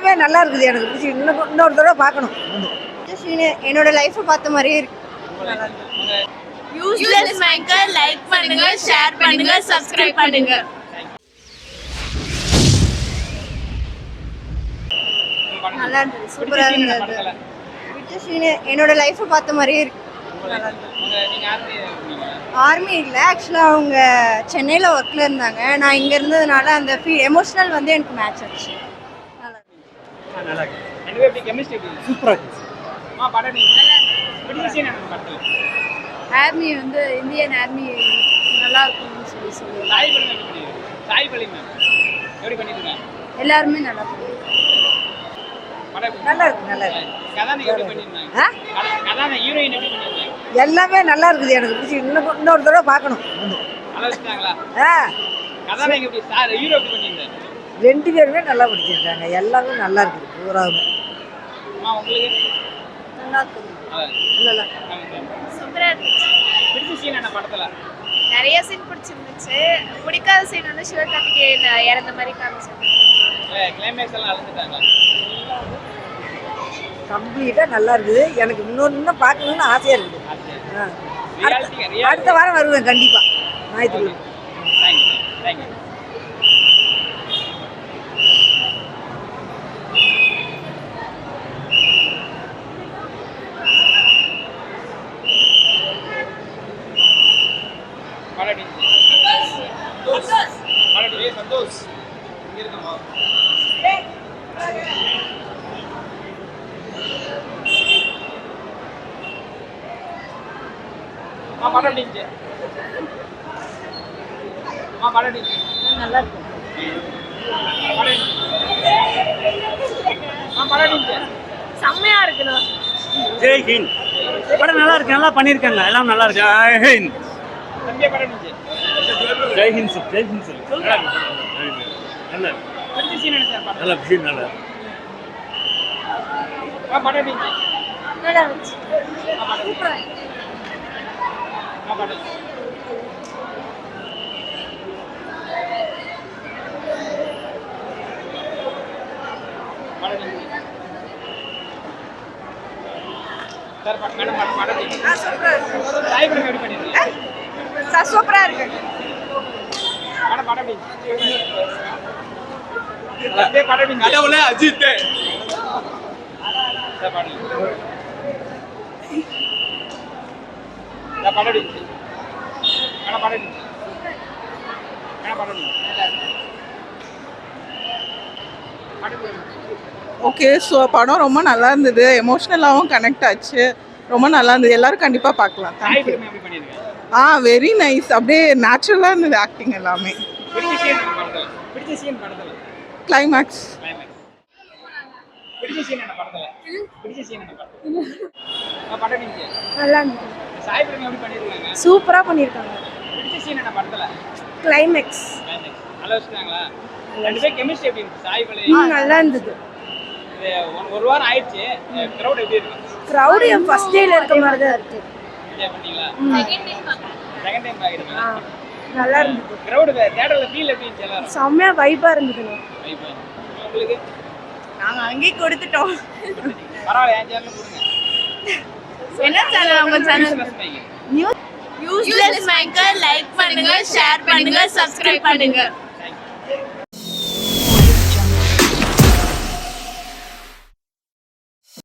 எல்லாமே நல்லா இருக்குது எனக்கு பிடிச்சி. இன்னும் இன்னொரு தடவை பார்க்கணும். என்னோட லைஃப்பை பார்த்த மாதிரியே இருக்கு. யூஸ்லெஸ் லைக் பண்ணுங்க ஷேர் பண்ணுங்க சப்ஸ்கிரைப் பண்ணுங்க. நல்லா இருந்தது. சூப்பராக இருந்தது என்னோட லைஃப்பை பார்த்த மாதிரியே இருக்கு. ஆர்மி இல்லை. ஆக்சுவலாக அவங்க சென்னையில் ஒர்க்கில் இருந்தாங்க. நான் இங்கே இருந்ததுனால அந்த ஃபீ எமோஷனல் வந்து எனக்கு மேட்ச் ஆச்சு. நல்லா இருக்கு. ரெண்டு எப்படி கெமிஸ்ட்ரி சூப்பராக இருக்கு? அம்மா படம் ஆர்மி வந்து இந்தியன் ஆர்மி நல்லா இருக்கும்னு சொல்லி சொல்லுவாங்க சாய் பள்ளி சாய் பள்ளி மேம் எப்படி பண்ணிருக்காங்க? எல்லாருமே நல்லா நல்லா இருக்கு நல்லா இருக்கு. ஆ? எல்லாமே நல்லா இருக்குது எனக்கு பிடிச்சி. இன்னும் இன்னொரு தடவை பார்க்கணும். ஆ. ரெண்டு பேருமே நல்லா பிடிச்சிருக்காங்க. எல்லாமே நல்லா இருக்குது பூராவுமே அம்மா உங்களுக்கு நல்லா. இருக்குது நிறைய சீன் பிடிச்சிருந்துச்சு. பிடிக்காத சீன் வந்து சிவகார்த்திகேயன் இறந்த மாதிரி அழுந்துட்டாங்களா கம்ப்ளீட்டாக நல்லா இருக்குது. எனக்கு இன்னொன்று இன்னும் பார்க்கணுன்னு ஆசையாக இருக்குது. அடுத்த வாரம் வருவேன் கண்டிப்பாக ஞாயிற்றுக்கிழமை. பழனி பழனி சந்தோஷ். இங்க இருக்கமா அம்மா படம் நீங்க அம்மா படம் நீங்க நல்லா இருக்கு செம்மையா இருக்குண்ணா. ஜெய் ஹிந்த். படம் நல்லா இருக்கு நல்லா பண்ணியிருக்காங்க. எல்லாம் நல்லா இருக்கு. ஜெய் ஹிந்த். தம்பியா படம் நீங்க ஜெய் ஹிந்த் சார் ஜெய் ஹிந்த் சார் நல்லா நல்லா விஷயம் நல்லா. நல்லா இருந்துச்சு நீங்க சார் மேடம் எப்படி பண்ணிருக்கீங்க இருக்கு. கடவுளே அஜித் சார் நீங்க படம் நீங்க ஓகே ஸோ படம் ரொம்ப நல்லா இருந்தது. எமோஷ்னலாகவும் கனெக்ட் ஆச்சு. ரொம்ப நல்லா இருந்தது. எல்லாரும் கண்டிப்பாக பார்க்கலாம். தேங்க்யூ ஆ வெரி நைஸ் அப்படியே நேச்சுரலாக இருந்தது ஆக்டிங் எல்லாமே. கிளைமேக்ஸ் எப்படி பண்ணிருக்காங்க சூப்பராக பண்ணியிருக்காங்க. பிடிச்ச சீன் என்ன படத்துல? கிளைமேக்ஸ். நல்லா வச்சுட்டாங்களா ரெண்டு பேரும் கெமிஸ்ட்ரி எப்படி இருக்கு சாய் படம் நல்லா இருந்தது. ஒரு- ஒரு வாரம் ஆயிடுச்சு. கிரௌட் எப்படி இருக்கு க்ரௌடு ஃபர்ஸ்ட் டேல இருக்க மாதிரி தான் இருக்கு. என்ஜாய் பண்ணீங்களா? செகண்ட் டைம் பாக்குறீங்களா நல்லா இருந்தது. கிரௌடு தியேட்டர்ல ஃபீல் எப்படி இருந்துச்சு எல்லாரும்? செம்மையா வைப்பா இருந்ததுங்க Vibe. உங்களுக்கு? நாங்கள் அங்கேயே கொடுத்துட்டோம். பரவாயில்ல என் சேனல் கொடுங்க. என்ன சேனல் உங்க சேனல். யூஸ்லெஸ் லைக் பண்ணுங்க ஷேர் பண்ணுங்க சப்ஸ்கிரைப் பண்ணுங்க.